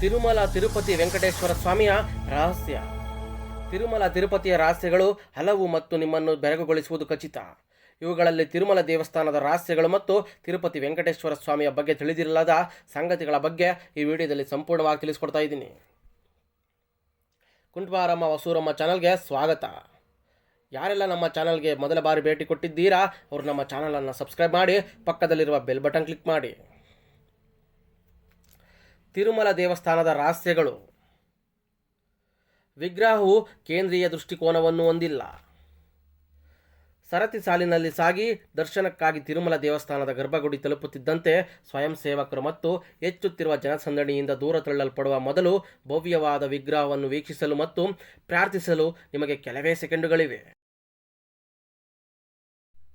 ತಿರುಮಲ ತಿರುಪತಿ ವೆಂಕಟೇಶ್ವರ ಸ್ವಾಮಿಯ ರಹಸ್ಯ. ತಿರುಮಲ ತಿರುಪತಿಯ ರಹಸ್ಯಗಳು ಹಲವು ಮತ್ತು ನಿಮ್ಮನ್ನು ಬೆರಗುಗೊಳಿಸುವುದು ಖಚಿತ. ಇವುಗಳಲ್ಲಿ ತಿರುಮಲ ದೇವಸ್ಥಾನದ ರಹಸ್ಯಗಳು ಮತ್ತು ತಿರುಪತಿ ವೆಂಕಟೇಶ್ವರ ಸ್ವಾಮಿಯ ಬಗ್ಗೆ ತಿಳಿದಿರಲಾದ ಸಂಗತಿಗಳ ಬಗ್ಗೆ ಈ ವಿಡಿಯೋದಲ್ಲಿ ಸಂಪೂರ್ಣವಾಗಿ ತಿಳಿಸ್ಕೊಡ್ತಾ ಇದ್ದೀನಿ. ಕುಂಟ್ವಾರಮ್ಮ ವಸೂರಮ್ಮ ಚಾನಲ್ಗೆ ಸ್ವಾಗತ. ಯಾರೆಲ್ಲ ನಮ್ಮ ಚಾನಲ್ಗೆ ಮೊದಲ ಬಾರಿ ಭೇಟಿ ಕೊಟ್ಟಿದ್ದೀರಾ, ಅವರು ನಮ್ಮ ಚಾನಲನ್ನು ಸಬ್ಸ್ಕ್ರೈಬ್ ಮಾಡಿ, ಪಕ್ಕದಲ್ಲಿರುವ ಬೆಲ್ ಬಟನ್ ಕ್ಲಿಕ್ ಮಾಡಿ. ತಿರುಮಲ ದೇವಸ್ಥಾನದ ರಹಸ್ಯಗಳು. ವಿಗ್ರಹವು ಕೇಂದ್ರೀಯ ದೃಷ್ಟಿಕೋನವನ್ನು ಹೊಂದಿಲ್ಲ. ಸರತಿ ಸಾಲಿನಲ್ಲಿ ಸಾಗಿ ದರ್ಶನಕ್ಕಾಗಿ ತಿರುಮಲ ದೇವಸ್ಥಾನದ ಗರ್ಭಗುಡಿ ತಲುಪುತ್ತಿದ್ದಂತೆ ಸ್ವಯಂ ಸೇವಕರು ಮತ್ತು ಹೆಚ್ಚುತ್ತಿರುವ ಜನಸಂದಣಿಯಿಂದ ದೂರ ತಳ್ಳಲ್ಪಡುವ ಮೊದಲು ಭವ್ಯವಾದ ವಿಗ್ರಹವನ್ನು ವೀಕ್ಷಿಸಲು ಮತ್ತು ಪ್ರಾರ್ಥಿಸಲು ನಿಮಗೆ ಕೆಲವೇ ಸೆಕೆಂಡುಗಳಿವೆ.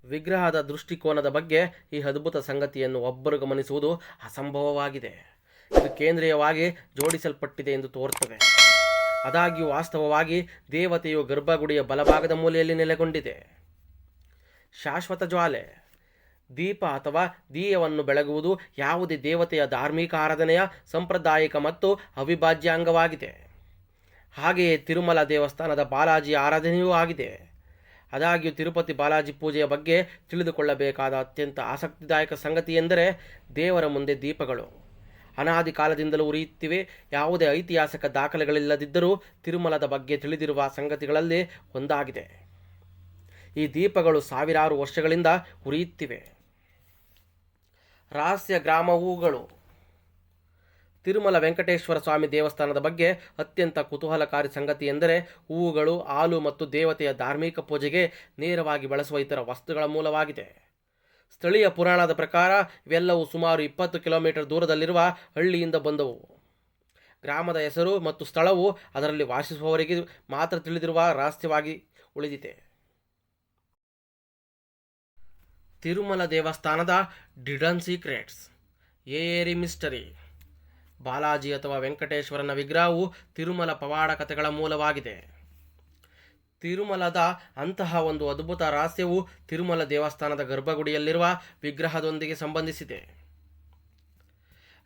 ವಿಗ್ರಹದ ದೃಷ್ಟಿಕೋನದ ಬಗ್ಗೆ ಈ ಅದ್ಭುತ ಸಂಗತಿಯನ್ನು ಒಬ್ಬರು ಗಮನಿಸುವುದು ಅಸಂಭವವಾಗಿದೆ. ಇದು ಕೇಂದ್ರೀಯವಾಗಿ ಜೋಡಿಸಲ್ಪಟ್ಟಿದೆ ಎಂದು ತೋರುತ್ತದೆ ಆದಾಗ್ಯೂ ವಾಸ್ತವವಾಗಿ ದೇವತೆಯು ಗರ್ಭಗುಡಿಯ ಬಲಭಾಗದ ಮೂಲೆಯಲ್ಲಿ ನೆಲೆಗೊಂಡಿದೆ. ಶಾಶ್ವತ ಜ್ವಾಲೆ. ದೀಪ ಅಥವಾ ದೀಯವನ್ನು ಬೆಳಗುವುದು ಯಾವುದೇ ದೇವತೆಯ ಧಾರ್ಮಿಕ ಆರಾಧನೆಯ ಸಾಂಪ್ರದಾಯಿಕ ಮತ್ತು ಅವಿಭಾಜ್ಯ ಅಂಗವಾಗಿದೆ. ಹಾಗೆಯೇ ತಿರುಮಲ ದೇವಸ್ಥಾನದ ಬಾಲಾಜಿ ಆರಾಧನೆಯೂ ಆಗಿದೆ. ಆದಾಗ್ಯೂ ತಿರುಪತಿ ಬಾಲಾಜಿ ಪೂಜೆಯ ಬಗ್ಗೆ ತಿಳಿದುಕೊಳ್ಳಬೇಕಾದ ಅತ್ಯಂತ ಆಸಕ್ತಿದಾಯಕ ಸಂಗತಿ ಎಂದರೆ ದೇವರ ಮುಂದೆ ದೀಪಗಳು. ಅನಾದಿ ಕಾಲದಿಂದಲೂ ಉರಿಯುತ್ತಿವೆ. ಯಾವುದೇ ಐತಿಹಾಸಿಕ ದಾಖಲೆಗಳಿಲ್ಲದಿದ್ದರೂ ತಿರುಮಲದ ಬಗ್ಗೆ ತಿಳಿದಿರುವ ಸಂಗತಿಗಳಲ್ಲಿ ಒಂದಾಗಿದೆ. ಈ ದೀಪಗಳು ಸಾವಿರಾರು ವರ್ಷಗಳಿಂದ ಉರಿಯುತ್ತಿವೆ. ರಹಸ್ಯ ಗ್ರಾಮವುಗಳು. ತಿರುಮಲ ವೆಂಕಟೇಶ್ವರ ಸ್ವಾಮಿ ದೇವಸ್ಥಾನದ ಬಗ್ಗೆ ಅತ್ಯಂತ ಕುತೂಹಲಕಾರಿ ಸಂಗತಿ ಎಂದರೆ ಹೂವುಗಳು, ಹಾಲು ಮತ್ತು ದೇವತೆಯ ಧಾರ್ಮಿಕ ಪೂಜೆಗೆ ನೇರವಾಗಿ ಬಳಸುವ ಇತರ ವಸ್ತುಗಳ ಮೂಲವಾಗಿದೆ. ಸ್ಥಳೀಯ ಪುರಾಣದ ಪ್ರಕಾರ ಇವೆಲ್ಲವೂ ಸುಮಾರು ಇಪ್ಪತ್ತು ಕಿಲೋಮೀಟರ್ ದೂರದಲ್ಲಿರುವ ಹಳ್ಳಿಯಿಂದ ಬಂದವು. ಗ್ರಾಮದ ಹೆಸರು ಮತ್ತು ಸ್ಥಳವು ಅದರಲ್ಲಿ ವಾಸಿಸುವವರಿಗೆ ಮಾತ್ರ ತಿಳಿದಿರುವ ರಹಸ್ಯವಾಗಿ ಉಳಿದಿದೆ. ತಿರುಮಲ ದೇವಸ್ಥಾನದ ಡಿಡನ್ ಸೀಕ್ರೆಟ್ಸ್ ಏರಿ ಮಿಸ್ಟರಿ, ಬಾಲಾಜಿ ಅಥವಾ ವೆಂಕಟೇಶ್ವರನ ವಿಗ್ರಹವು ತಿರುಮಲ ಪವಾಡ ಕಥೆಗಳ ಮೂಲವಾಗಿದೆ. ತಿರುಮಲದ ಅಂತಹ ಒಂದು ಅದ್ಭುತ ರಹಸ್ಯವು ತಿರುಮಲ ದೇವಸ್ಥಾನದ ಗರ್ಭಗುಡಿಯಲ್ಲಿರುವ ವಿಗ್ರಹದೊಂದಿಗೆ ಸಂಬಂಧಿಸಿದೆ.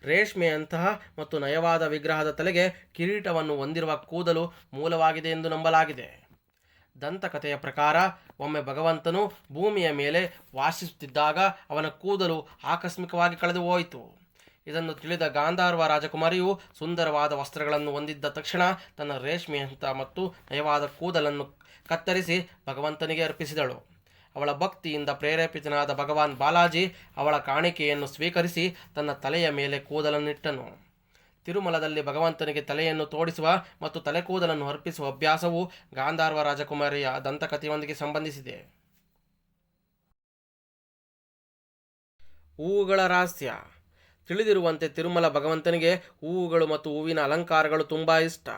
ರೇಷ್ಮೆಯಂತಹ ಮತ್ತು ನಯವಾದ ವಿಗ್ರಹದ ತಲೆಗೆ ಕಿರೀಟವನ್ನು ಹೊಂದಿರುವ ಕೂದಲು ಮೂಲವಾಗಿದೆ ಎಂದು ನಂಬಲಾಗಿದೆ. ದಂತಕಥೆಯ ಪ್ರಕಾರ, ಒಮ್ಮೆ ಭಗವಂತನು ಭೂಮಿಯ ಮೇಲೆ ವಾಸಿಸುತ್ತಿದ್ದಾಗ ಅವನ ಕೂದಲು ಆಕಸ್ಮಿಕವಾಗಿ ಕಳೆದು ಹೋಯಿತು. ಇದನ್ನು ತಿಳಿದ ಗಾಂಧಾರ್ವ ರಾಜಕುಮಾರಿಯು ಸುಂದರವಾದ ವಸ್ತ್ರಗಳನ್ನು ಹೊಂದಿದ್ದ ತಕ್ಷಣ ತನ್ನ ರೇಷ್ಮೆಯಂತ ಮತ್ತು ನಯವಾದ ಕೂದಲನ್ನು ಕತ್ತರಿಸಿ ಭಗವಂತನಿಗೆ ಅರ್ಪಿಸಿದಳು. ಅವಳ ಭಕ್ತಿಯಿಂದ ಪ್ರೇರೇಪಿತನಾದ ಭಗವಾನ್ ಬಾಲಾಜಿ ಅವಳ ಕಾಣಿಕೆಯನ್ನು ಸ್ವೀಕರಿಸಿ ತನ್ನ ತಲೆಯ ಮೇಲೆ ಕೂದಲನ್ನಿಟ್ಟನು. ತಿರುಮಲದಲ್ಲಿ ಭಗವಂತನಿಗೆ ತಲೆಯನ್ನು ತೋಡಿಸುವ ಮತ್ತು ತಲೆ ಕೂದಲನ್ನು ಅರ್ಪಿಸುವ ಅಭ್ಯಾಸವು ಗಾಂಧಾರ್ವ ರಾಜಕುಮಾರಿಯ ದಂತಕಥೆಯೊಂದಿಗೆ ಸಂಬಂಧಿಸಿದೆ. ಹೂವುಗಳ ರಹಸ್ಯ. ತಿಳಿದಿರುವಂತೆ ತಿರುಮಲ ಭಗವಂತನಿಗೆ ಹೂವುಗಳು ಮತ್ತು ಹೂವಿನ ಅಲಂಕಾರಗಳು ತುಂಬ ಇಷ್ಟ.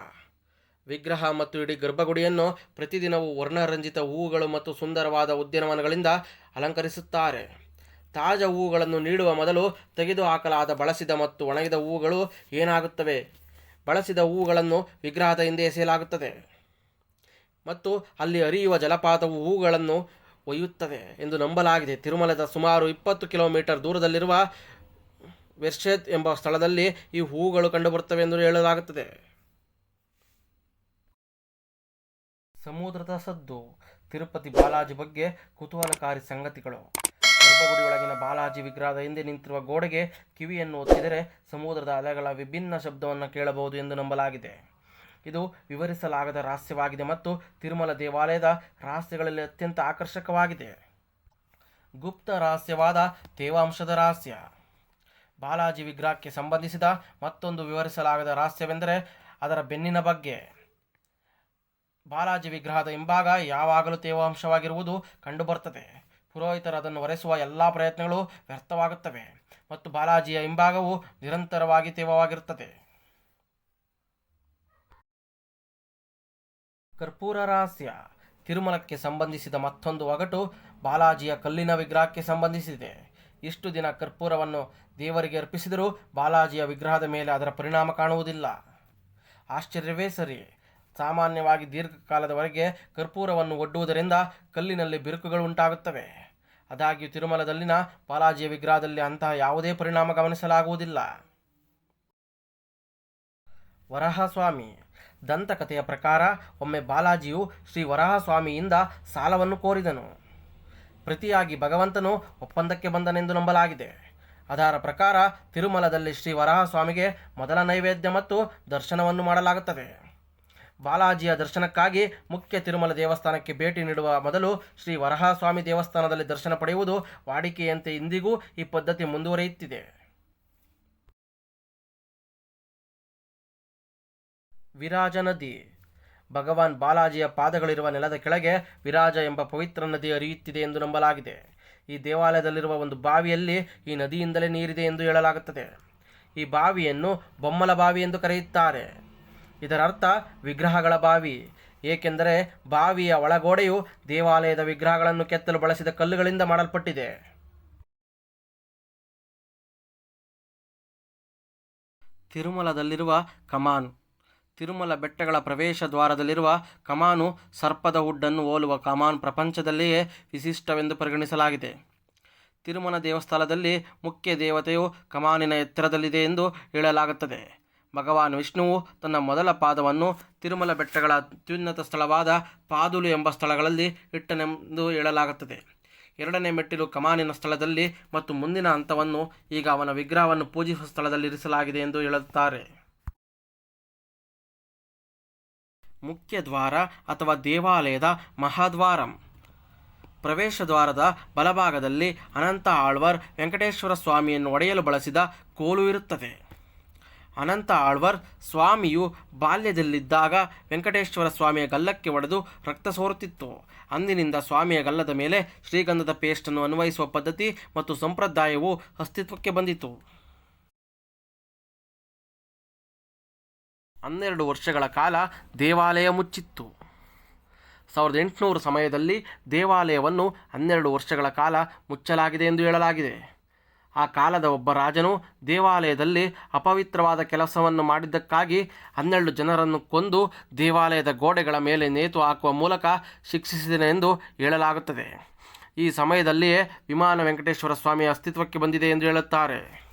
ವಿಗ್ರಹ ಮತ್ತು ಇಡೀ ಗರ್ಭಗುಡಿಯನ್ನು ಪ್ರತಿದಿನವೂ ವರ್ಣರಂಜಿತ ಹೂವುಗಳು ಮತ್ತು ಸುಂದರವಾದ ಉದ್ಯಾನವನಗಳಿಂದ ಅಲಂಕರಿಸುತ್ತಾರೆ. ತಾಜಾ ಹೂವುಗಳನ್ನು ನೀಡುವ ಮೊದಲು ತೆಗೆದುಹಾಕಲಾದ ಬಳಸಿದ ಮತ್ತು ಒಣಗಿದ ಹೂವುಗಳು ಏನಾಗುತ್ತವೆ? ಬಳಸಿದ ಹೂವುಗಳನ್ನು ವಿಗ್ರಹದ ಹಿಂದೆ ಎಸೆಯಲಾಗುತ್ತದೆ ಮತ್ತು ಅಲ್ಲಿ ಹರಿಯುವ ಜಲಪಾತವು ಹೂವುಗಳನ್ನು ಒಯ್ಯುತ್ತದೆ ಎಂದು ನಂಬಲಾಗಿದೆ. ತಿರುಮಲದ ಸುಮಾರು ಇಪ್ಪತ್ತು ಕಿಲೋಮೀಟರ್ ದೂರದಲ್ಲಿರುವ ವೆರ್ಷೆತ್ ಎಂಬ ಸ್ಥಳದಲ್ಲಿ ಈ ಹೂವುಗಳು ಕಂಡುಬರುತ್ತವೆ ಎಂದು ಹೇಳಲಾಗುತ್ತದೆ. ಸಮುದ್ರದ ಸದ್ದು, ತಿರುಪತಿ ಬಾಲಾಜಿ ಬಗ್ಗೆ ಕುತೂಹಲಕಾರಿ ಸಂಗತಿಗಳು. ಗರ್ಭಗುಡಿಯೊಳಗಿನ ಬಾಲಾಜಿ ವಿಗ್ರಹದ ಹಿಂದೆ ನಿಂತಿರುವ ಗೋಡೆಗೆ ಕಿವಿಯನ್ನು ಒತ್ತಿದರೆ ಸಮುದ್ರದ ಅಲೆಗಳ ವಿಭಿನ್ನ ಶಬ್ದವನ್ನು ಕೇಳಬಹುದು ಎಂದು ನಂಬಲಾಗಿದೆ. ಇದು ವಿವರಿಸಲಾಗದ ರಹಸ್ಯವಾಗಿದೆ ಮತ್ತು ತಿರುಮಲ ದೇವಾಲಯದ ರಹಸ್ಯಗಳಲ್ಲಿ ಅತ್ಯಂತ ಆಕರ್ಷಕವಾಗಿದೆ. ಗುಪ್ತ ರಹಸ್ಯವಾದ ತೇವಾಂಶದ ರಹಸ್ಯ. ಬಾಲಾಜಿ ವಿಗ್ರಹಕ್ಕೆ ಸಂಬಂಧಿಸಿದ ಮತ್ತೊಂದು ವಿವರಿಸಲಾಗದ ರಹಸ್ಯವೆಂದರೆ ಅದರ ಬೆನ್ನಿನ ಬಗ್ಗೆ. ಬಾಲಾಜಿ ವಿಗ್ರಹದ ಹಿಂಭಾಗ ಯಾವಾಗಲೂ ತೇವಾಂಶವಾಗಿರುವುದು ಕಂಡುಬರುತ್ತದೆ. ಪುರೋಹಿತರು ಅದನ್ನು ಒರೆಸುವ ಎಲ್ಲ ಪ್ರಯತ್ನಗಳು ವ್ಯರ್ಥವಾಗುತ್ತವೆ ಮತ್ತು ಬಾಲಾಜಿಯ ಹಿಂಭಾಗವು ನಿರಂತರವಾಗಿ ತೇವವಾಗಿರುತ್ತದೆ. ಕರ್ಪೂರ ರಹಸ್ಯ. ತಿರುಮಲಕ್ಕೆ ಸಂಬಂಧಿಸಿದ ಮತ್ತೊಂದು ಒಗಟು ಬಾಲಾಜಿಯ ಕಲ್ಲಿನ ವಿಗ್ರಹಕ್ಕೆ ಸಂಬಂಧಿಸಿದೆ. ಇಷ್ಟು ದಿನ ಕರ್ಪೂರವನ್ನು ದೇವರಿಗೆ ಅರ್ಪಿಸಿದರೂ ಬಾಲಾಜಿಯ ವಿಗ್ರಹದ ಮೇಲೆ ಅದರ ಪರಿಣಾಮ ಕಾಣುವುದಿಲ್ಲ. ಆಶ್ಚರ್ಯವೇ ಸರಿ. ಸಾಮಾನ್ಯವಾಗಿ ದೀರ್ಘಕಾಲದವರೆಗೆ ಕರ್ಪೂರವನ್ನು ಒಡ್ಡುವುದರಿಂದ ಕಲ್ಲಿನಲ್ಲಿ ಬಿರುಕುಗಳು ಉಂಟಾಗುತ್ತವೆ. ಆದಾಗ್ಯೂ ತಿರುಮಲದಲ್ಲಿನ ಬಾಲಾಜಿಯ ವಿಗ್ರಹದಲ್ಲಿ ಅಂತಹ ಯಾವುದೇ ಪರಿಣಾಮ ಗಮನಿಸಲಾಗುವುದಿಲ್ಲ. ವರಹಸ್ವಾಮಿ. ದಂತಕಥೆಯ ಪ್ರಕಾರ ಒಮ್ಮೆ ಬಾಲಾಜಿಯು ಶ್ರೀ ವರಹಸ್ವಾಮಿಯಿಂದ ಸಾಲವನ್ನು ಕೋರಿದನು. ಪ್ರತಿಯಾಗಿ ಭಗವಂತನು ಒಪ್ಪಂದಕ್ಕೆ ಬಂದನೆಂದು ನಂಬಲಾಗಿದೆ. ಅದರ ಪ್ರಕಾರ ತಿರುಮಲದಲ್ಲಿ ಶ್ರೀ ವರಾಹಸ್ವಾಮಿಗೆ ಮೊದಲ ನೈವೇದ್ಯ ಮತ್ತು ದರ್ಶನವನ್ನು ಮಾಡಲಾಗುತ್ತದೆ. ಬಾಲಾಜಿಯ ದರ್ಶನಕ್ಕಾಗಿ ಮುಖ್ಯ ತಿರುಮಲ ದೇವಸ್ಥಾನಕ್ಕೆ ಭೇಟಿ ನೀಡುವ ಮೊದಲು ಶ್ರೀ ವರಹಸ್ವಾಮಿ ದೇವಸ್ಥಾನದಲ್ಲಿ ದರ್ಶನ ಪಡೆಯುವುದು ವಾಡಿಕೆಯಂತೆ ಇಂದಿಗೂ ಈ ಪದ್ಧತಿ ಮುಂದುವರಿಯುತ್ತಿದೆ. ವಿರಾಜ ನದಿ ಭಗವಾನ್ ಬಾಲಾಜಿಯ ಪಾದಗಳಿರುವ ನೆಲದ ಕೆಳಗೆ ವಿರಾಜ ಎಂಬ ಪವಿತ್ರ ನದಿ ಹರಿಯುತ್ತಿದೆ ಎಂದು ನಂಬಲಾಗಿದೆ. ಈ ದೇವಾಲಯದಲ್ಲಿರುವ ಒಂದು ಬಾವಿಯಲ್ಲಿ ಈ ನದಿಯಿಂದಲೇ ನೀರಿದೆ ಎಂದು ಹೇಳಲಾಗುತ್ತದೆ. ಈ ಬಾವಿಯನ್ನು ಬೊಮ್ಮಲ ಬಾವಿ ಎಂದು ಕರೆಯುತ್ತಾರೆ. ಇದರ ಅರ್ಥ ವಿಗ್ರಹಗಳ ಬಾವಿ. ಏಕೆಂದರೆ, ಬಾವಿಯ ಒಳಗೋಡೆಯು ದೇವಾಲಯದ ವಿಗ್ರಹಗಳನ್ನು ಕೆತ್ತಲು ಬಳಸಿದ ಕಲ್ಲುಗಳಿಂದ ಮಾಡಲ್ಪಟ್ಟಿದೆ. ತಿರುಮಲದಲ್ಲಿರುವ ಕಮಾನ್. ತಿರುಮಲ ಬೆಟ್ಟಗಳ ಪ್ರವೇಶ ದ್ವಾರದಲ್ಲಿರುವ ಕಮಾನು ಸರ್ಪದ ಹುಡ್ಡನ್ನು ಹೋಲುವ ಕಮಾನ್ ಪ್ರಪಂಚದಲ್ಲಿಯೇ ವಿಶಿಷ್ಟವೆಂದು ಪರಿಗಣಿಸಲಾಗಿದೆ. ತಿರುಮಲ ದೇವಸ್ಥಾನದಲ್ಲಿ ಮುಖ್ಯ ದೇವತೆಯು ಕಮಾನಿನ ಎತ್ತರದಲ್ಲಿದೆ ಎಂದು ಹೇಳಲಾಗುತ್ತದೆ. ಭಗವಾನ್ ವಿಷ್ಣುವು ತನ್ನ ಮೊದಲ ಪಾದವನ್ನು ತಿರುಮಲ ಬೆಟ್ಟಗಳ ಅತ್ಯುನ್ನತ ಸ್ಥಳವಾದ ಪಾದುಲು ಎಂಬ ಸ್ಥಳಗಳಲ್ಲಿ ಇಟ್ಟನೆಂದು ಹೇಳಲಾಗುತ್ತದೆ. ಎರಡನೇ ಮೆಟ್ಟಿಲು ಕಮಾನಿನ ಸ್ಥಳದಲ್ಲಿ ಮತ್ತು ಮುಂದಿನ ಹಂತವನ್ನು ಈಗ ಅವನ ವಿಗ್ರಹವನ್ನು ಪೂಜಿಸುವ ಸ್ಥಳದಲ್ಲಿ ಇರಿಸಲಾಗಿದೆ ಎಂದು ಹೇಳುತ್ತಾರೆ. ಮುಖ್ಯ ದ್ವಾರ ಅಥವಾ ದೇವಾಲಯದ ಮಹಾದ್ವಾರಂ. ಪ್ರವೇಶ ದ್ವಾರದ ಬಲಭಾಗದಲ್ಲಿ ಅನಂತ ಆಳ್ವರ್ ವೆಂಕಟೇಶ್ವರ ಸ್ವಾಮಿಯನ್ನು ಒಡೆಯಲು ಬಳಸಿದ ಕೋಲು ಇರುತ್ತದೆ. ಅನಂತ ಆಳ್ವರ್ ಸ್ವಾಮಿಯು ಬಾಲ್ಯದಲ್ಲಿದ್ದಾಗ ವೆಂಕಟೇಶ್ವರ ಸ್ವಾಮಿಯ ಗಲ್ಲಕ್ಕೆ ಒಡೆದು ರಕ್ತ ಸೋರುತ್ತಿತ್ತು. ಅಂದಿನಿಂದ ಸ್ವಾಮಿಯ ಗಲ್ಲದ ಮೇಲೆ ಶ್ರೀಗಂಧದ ಪೇಸ್ಟನ್ನು ಅನ್ವಯಿಸುವ ಪದ್ಧತಿ ಮತ್ತು ಸಂಪ್ರದಾಯವು ಅಸ್ತಿತ್ವಕ್ಕೆ ಬಂದಿತು. ಹನ್ನೆರಡು ವರ್ಷಗಳ ಕಾಲ ದೇವಾಲಯ ಮುಚ್ಚಿತ್ತು. ಸಾವಿರದ ಎಂಟುನೂರು ಸಮಯದಲ್ಲಿ ದೇವಾಲಯವನ್ನು ಹನ್ನೆರಡು ವರ್ಷಗಳ ಕಾಲ ಮುಚ್ಚಲಾಗಿದೆ ಎಂದು ಹೇಳಲಾಗಿದೆ. ಆ ಕಾಲದ ಒಬ್ಬ ರಾಜನು ದೇವಾಲಯದಲ್ಲಿ ಅಪವಿತ್ರವಾದ ಕೆಲಸವನ್ನು ಮಾಡಿದ್ದಕ್ಕಾಗಿ ಹನ್ನೆರಡು ಜನರನ್ನು ಕೊಂದು ದೇವಾಲಯದ ಗೋಡೆಗಳ ಮೇಲೆ ನೇತು ಹಾಕುವ ಮೂಲಕ ಶಿಕ್ಷಿಸಿದನೆಂದು ಹೇಳಲಾಗುತ್ತದೆ. ಈ ಸಮಯದಲ್ಲಿಯೇ ವಿಮಾನ ವೆಂಕಟೇಶ್ವರ ಸ್ವಾಮಿ ಅಸ್ತಿತ್ವಕ್ಕೆ ಬಂದಿದೆ ಎಂದು ಹೇಳುತ್ತಾರೆ.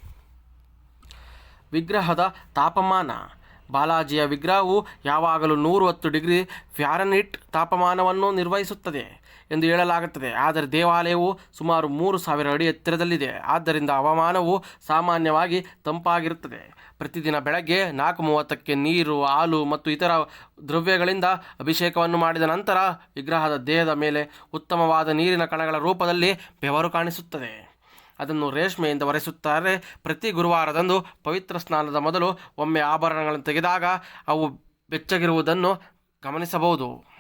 ವಿಗ್ರಹದ ತಾಪಮಾನ ಬಾಲಾಜಿಯ ವಿಗ್ರಹವು ಯಾವಾಗಲೂ ನೂರು ಹತ್ತು ಡಿಗ್ರಿ ಫ್ಯಾರನ್ಹಿಟ್ ತಾಪಮಾನವನ್ನು ನಿರ್ವಹಿಸುತ್ತದೆ ಎಂದು ಹೇಳಲಾಗುತ್ತದೆ. ಆದರೆ ದೇವಾಲಯವು ಸುಮಾರು ಮೂರು ಸಾವಿರ ಅಡಿ ಎತ್ತರದಲ್ಲಿದೆ. ಆದ್ದರಿಂದ ಹವಾಮಾನವು ಸಾಮಾನ್ಯವಾಗಿ ತಂಪಾಗಿರುತ್ತದೆ. ಪ್ರತಿದಿನ ಬೆಳಗ್ಗೆ ನಾಲ್ಕು ಮೂವತ್ತಕ್ಕೆ ನೀರು, ಹಾಲು ಮತ್ತು ಇತರ ದ್ರವ್ಯಗಳಿಂದ ಅಭಿಷೇಕವನ್ನು ಮಾಡಿದ ನಂತರ ವಿಗ್ರಹದ ದೇಹದ ಮೇಲೆ ಉತ್ತಮವಾದ ನೀರಿನ ಕಣಗಳ ರೂಪದಲ್ಲಿ ಬೆವರು ಕಾಣಿಸುತ್ತದೆ. ಅದನ್ನು ರೇಷ್ಮೆಯಿಂದ ಒರೆಸುತ್ತಾರೆ. ಪ್ರತಿ ಗುರುವಾರದಂದು ಪವಿತ್ರ ಸ್ನಾನದ ಮೊದಲು ಒಮ್ಮೆ ಆಭರಣಗಳನ್ನು ತೆಗೆದಾಗ ಅವು ಬೆಚ್ಚಗಿರುವುದನ್ನು ಗಮನಿಸಬಹುದು.